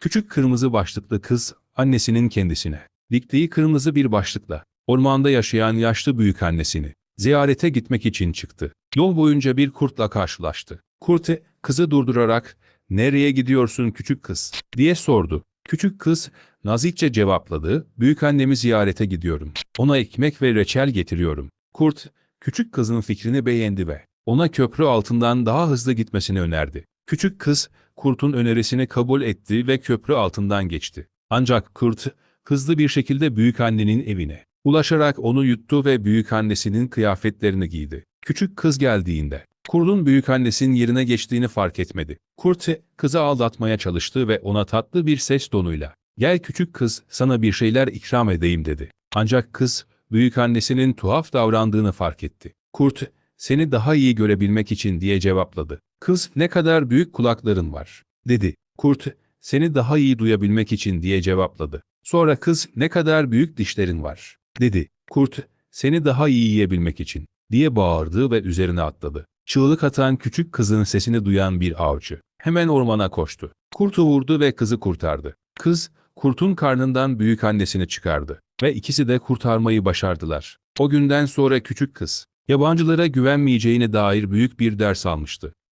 Küçük kırmızı başlıklı kız, annesinin kendisine, diktiği kırmızı bir başlıkla, ormanda yaşayan yaşlı büyük annesini, ziyarete gitmek için çıktı. Yol boyunca bir kurtla karşılaştı. Kurt, kızı durdurarak, ''Nereye gidiyorsun küçük kız?'' diye sordu. Küçük kız, nazikçe cevapladı, ''Büyük annemi ziyarete gidiyorum. Ona ekmek ve reçel getiriyorum.'' Kurt, küçük kızın fikrini beğendi ve ona köprü altından daha hızlı gitmesini önerdi. Küçük kız, kurtun önerisini kabul etti ve köprü altından geçti. Ancak kurt, hızlı bir şekilde büyükannenin evine ulaşarak onu yuttu ve büyükannesinin kıyafetlerini giydi. Küçük kız geldiğinde, kurdun büyükannesinin yerine geçtiğini fark etmedi. Kurt, kızı aldatmaya çalıştı ve ona tatlı bir ses tonuyla, ''Gel küçük kız, sana bir şeyler ikram edeyim.'' dedi. Ancak kız, büyükannesinin tuhaf davrandığını fark etti. Kurt, seni daha iyi görebilmek için diye cevapladı. Kız, ne kadar büyük kulakların var, dedi. Kurt, seni daha iyi duyabilmek için diye cevapladı. Sonra kız, ne kadar büyük dişlerin var, dedi. Kurt, seni daha iyi yiyebilmek için, diye bağırdı ve üzerine atladı. Çığlık atan küçük kızın sesini duyan bir avcı, hemen ormana koştu. Kurtu vurdu ve kızı kurtardı. Kız, kurtun karnından büyük annesini çıkardı ve ikisi de kurtarmayı başardılar. O günden sonra küçük kız, yabancılara güvenmeyeceğine dair büyük bir ders almıştı.